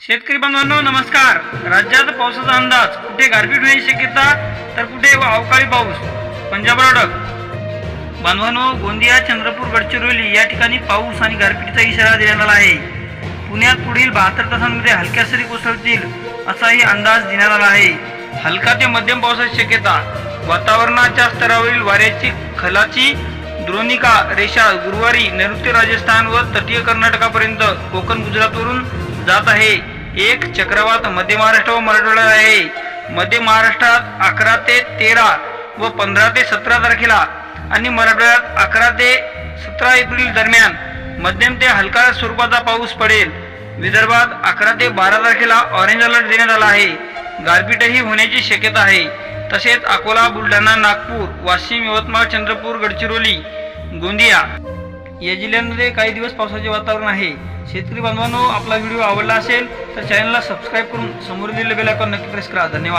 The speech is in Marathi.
शेतकरी बांधवांनो नमस्कार. राज्यात पावसाचा अंदाज कुठे गारपीट होण्याची शक्यता? तर कुठे अवकाळी पाऊस? पंजाब अडक बांधवांनो गोंदिया चंद्रपूर गडचिरोली या ठिकाणी पाऊस आणि गारपीटचा इशारा देण्यात आला आहे. पुण्यात पुढील बहात्तर तासांमध्ये हलक्या सरी कोसळतील असाही अंदाज देण्यात आला आहे. हलका ते मध्यम पावसाची शक्यता. वातावरणाच्या स्तरावरील वाऱ्याची खलाची द्रोणिका रेषा गुरुवारी नैऋत्य राजस्थान व तटीय कर्नाटकापर्यंत कोकण गुजरातवरून जात आहे. एक चक्रवात मध्य महाराष्ट्र व मराठवाड्यात आहे. मध्य महाराष्ट्रात अकरा ते तेरा व पंधरा ते सतरा तारखेला आणि मराठवाड्यात अकरा ते सतरा एप्रिल दरम्यान मध्यम ते हलका स्वरूपाचा पाऊस पडेल. विदर्भात अकरा ते बारा तारखेला ऑरेंज अलर्ट देण्यात आला आहे. गारपीटही होण्याची शक्यता आहे. तसेच अकोला बुलढाणा नागपूर वाशिम यवतमाळ चंद्रपूर गडचिरोली गोंदिया या जिल्ह्यांमध्ये काही दिवस पावसाचे वातावरण आहे. शेतकरी बांधवांनो आपला व्हिडिओ आवडला असेल तर चॅनलला सबस्क्राईब करून समोर दिलेलं बेल आयकॉन नक्की प्रेस करा. धन्यवाद.